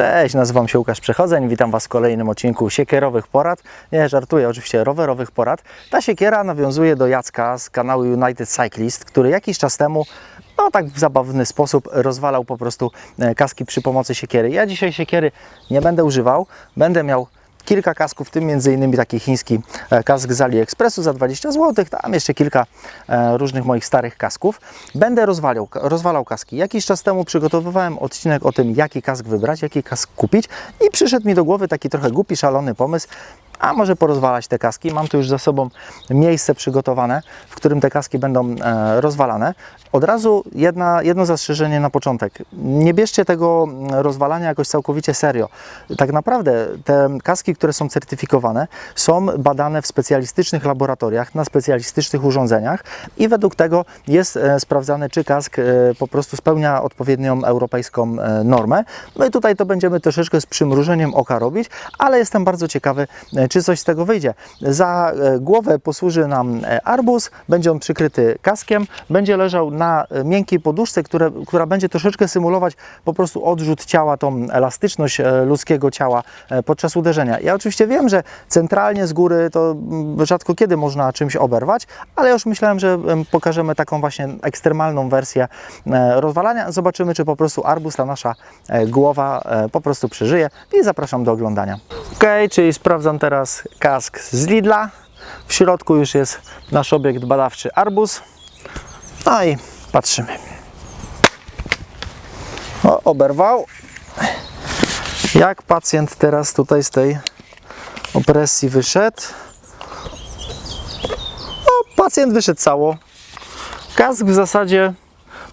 Cześć, nazywam się Łukasz Przechodzeń, witam Was w kolejnym odcinku siekierowych porad. Nie, żartuję, oczywiście rowerowych porad. Ta siekiera nawiązuje do Jacka z kanału United Cyclist, który jakiś czas temu, no tak w zabawny sposób rozwalał po prostu e, kaski przy pomocy siekiery. Ja dzisiaj siekiery nie będę używał, będę miał kilka kasków, w tym innymi taki chiński e, kask z AliExpressu za 20 zł, tam jeszcze kilka e, różnych moich starych kasków. Będę rozwalał, rozwalał kaski. Jakiś czas temu przygotowywałem odcinek o tym, jaki kask wybrać, jaki kask kupić i przyszedł mi do głowy taki trochę głupi, szalony pomysł, a może porozwalać te kaski. Mam tu już za sobą miejsce przygotowane, w którym te kaski będą e, rozwalane. Od razu jedna, jedno zastrzeżenie na początek. Nie bierzcie tego mm, rozwalania jakoś całkowicie serio. Tak naprawdę te kaski, które są certyfikowane, są badane w specjalistycznych laboratoriach, na specjalistycznych urządzeniach i według tego jest e, sprawdzane, czy kask e, po prostu spełnia odpowiednią europejską normę. No i tutaj to będziemy troszeczkę z przymrużeniem oka robić, ale jestem bardzo ciekawy, czy coś z tego wyjdzie. Za e, głowę posłuży nam e, arbuz, będzie on przykryty kaskiem, będzie leżał na e, miękkiej poduszce, które, która będzie troszeczkę symulować po prostu odrzut ciała, tą elastyczność ludzkiego ciała podczas uderzenia. Ja oczywiście wiem, że centralnie z góry to mm, rzadko kiedy można czymś oberwać, ale już myślałem, że em, pokażemy taką właśnie ekstremalną wersję rozwalania. Zobaczymy, czy po prostu arbuz, ta nasza głowa po prostu przeżyje i zapraszam do oglądania. Ok, czyli sprawdzam teraz kask z Lidla. W środku już jest nasz obiekt badawczy arbuz. No i patrzymy. O, oberwał. Jak pacjent teraz tutaj z tej opresji wyszedł? No, pacjent wyszedł cało. Kask w zasadzie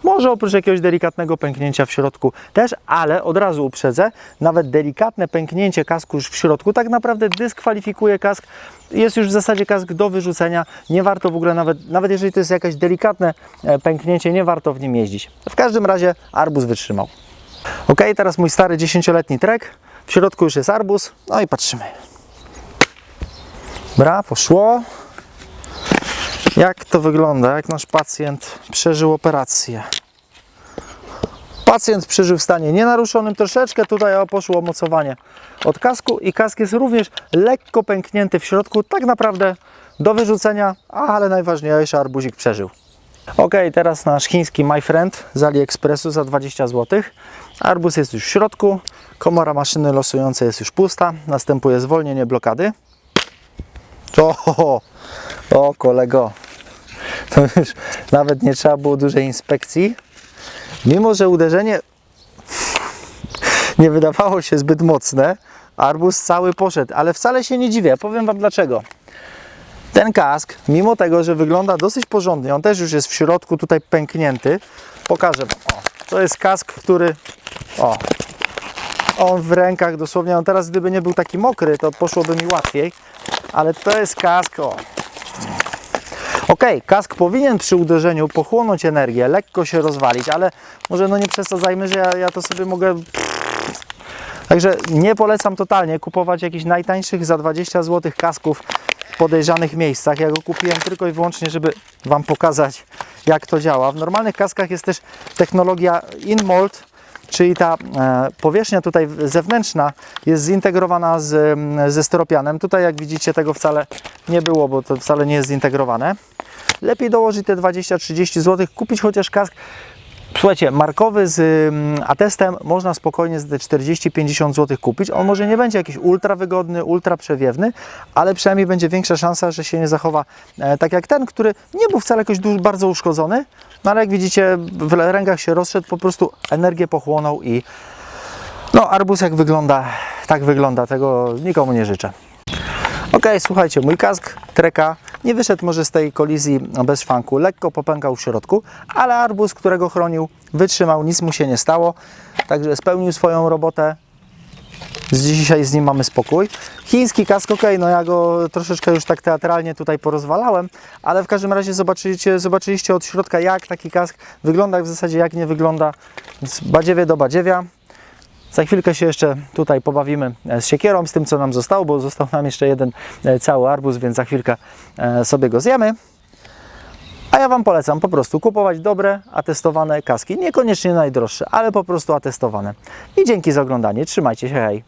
może oprócz jakiegoś delikatnego pęknięcia w środku też, ale od razu uprzedzę, nawet delikatne pęknięcie kasku już w środku tak naprawdę dyskwalifikuje kask. Jest już w zasadzie kask do wyrzucenia. Nie warto w ogóle nawet, nawet jeżeli to jest jakieś delikatne e, pęknięcie, nie warto w nim jeździć. W każdym razie arbuz wytrzymał. Ok, teraz mój stary 10-letni trek. W środku już jest arbuz. No i patrzymy. Bra, poszło. Jak to wygląda? Jak nasz pacjent przeżył operację? Pacjent przeżył w stanie nienaruszonym. Troszeczkę tutaj poszło mocowanie od kasku i kask jest również lekko pęknięty w środku. Tak naprawdę do wyrzucenia, ale najważniejsze arbuzik przeżył. Ok, teraz nasz chiński My Friend z AliExpressu za 20 zł. Arbuz jest już w środku, komora maszyny losującej jest już pusta, następuje zwolnienie blokady. O, o kolego, to już nawet nie trzeba było dużej inspekcji. Mimo, że uderzenie nie wydawało się zbyt mocne, arbuz cały poszedł, ale wcale się nie dziwię. Powiem Wam dlaczego. Ten kask, mimo tego, że wygląda dosyć porządnie, on też już jest w środku tutaj pęknięty. Pokażę Wam. O, to jest kask, który. O, on w rękach dosłownie. On teraz, gdyby nie był taki mokry, to poszłoby mi łatwiej. Ale to jest kask. O. Ok, kask powinien przy uderzeniu pochłonąć energię, lekko się rozwalić, ale może no nie przesadzajmy, że ja, ja to sobie mogę Także nie polecam totalnie kupować jakichś najtańszych za 20 zł kasków w podejrzanych miejscach. Ja go kupiłem tylko i wyłącznie, żeby Wam pokazać, jak to działa. W normalnych kaskach jest też technologia InMold, czyli ta e, powierzchnia tutaj zewnętrzna jest zintegrowana z, mm, ze styropianem. Tutaj, jak widzicie, tego wcale nie było, bo to wcale nie jest zintegrowane. Lepiej dołożyć te 20-30 zł, kupić chociaż kask Słuchajcie, markowy z mm, atestem można spokojnie za te 40-50 zł kupić. On może nie będzie jakiś ultra wygodny, ultra przewiewny, ale przynajmniej będzie większa szansa, że się nie zachowa e, tak jak ten, który nie był wcale jakoś bardzo uszkodzony, no ale jak widzicie w rękach się rozszedł, po prostu energię pochłonął i no arbuz jak wygląda, tak wygląda, tego nikomu nie życzę. Ok, słuchajcie, mój kask treka nie wyszedł może z tej kolizji bez szwanku, lekko popękał w środku, ale arbuz, którego chronił, wytrzymał, nic mu się nie stało, także spełnił swoją robotę. Dzisiaj z nim mamy spokój. Chiński kask, ok, no ja go troszeczkę już tak teatralnie tutaj porozwalałem, ale w każdym razie zobaczyliście, zobaczyliście od środka, jak taki kask wygląda, w zasadzie jak nie wygląda z badziewie do badziewia. Za chwilkę się jeszcze tutaj pobawimy e, z siekierą, z tym co nam zostało, bo został nam jeszcze jeden e, cały arbuz, więc za chwilkę e, sobie go zjemy. A ja Wam polecam po prostu kupować dobre, atestowane kaski. Niekoniecznie najdroższe, ale po prostu atestowane. I dzięki za oglądanie. Trzymajcie się, hej!